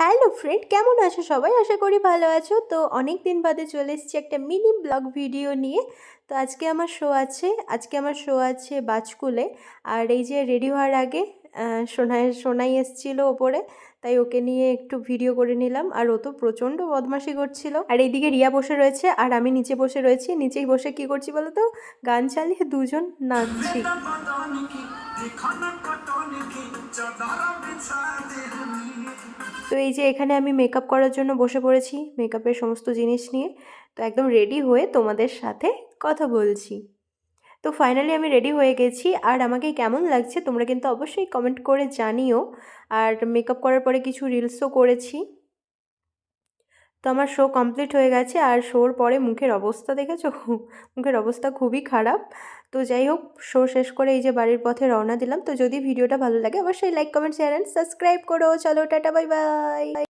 Hello friend, কেমন আছো সবাই? আশা করি ভালো আছো। তো অনেক দিন বাদে চলে এসেছি একটা মিনি ব্লগ ভিডিও নিয়ে। তো আজকে আমার শো আছে, আজকে আমার শো আছে বাজকুলে। আর এই যে রেডি হওয়ার আগে সোনাই সোনাই এসেছিল ওপরে, তাই ওকে নিয়ে একটু ভিডিও করে নিলাম। আর ও তো প্রচণ্ড বদমাশি করছিল। আর এইদিকে রিয়া বসে রয়েছে, আর আমি নিচে বসে রয়েছি। নিচেই বসে কি করছি বলো তো গান চালিয়ে দুজন নাচছি। তো এই যে এখানে আমি মেকআপ করার জন্য বসে পড়েছি মেকআপের সমস্ত জিনিস নিয়ে। তো একদম রেডি হয়ে তোমাদের সাথে কথা বলছি। তো ফাইনালি আমি রেডি হয়ে গেছি আর আমাকে কেমন লাগছে তোমরা কিন্তু অবশ্যই কমেন্ট করে জানিও। আর মেকআপ করার পরে কিছু রিলসও করেছি। তো আমার শো কমপ্লিট হয়ে গেছে আর শোর পরে মুখের অবস্থা দেখেছ? মুখের অবস্থা খুবই খারাপ। তো যাই হোক শো শেষ করে এই যে বাড়ির পথে রওনা দিলাম। তো যদি ভিডিওটা ভালো লাগে, অবশ্যই like comment share and subscribe করো। চলো, টাটা বাই বাই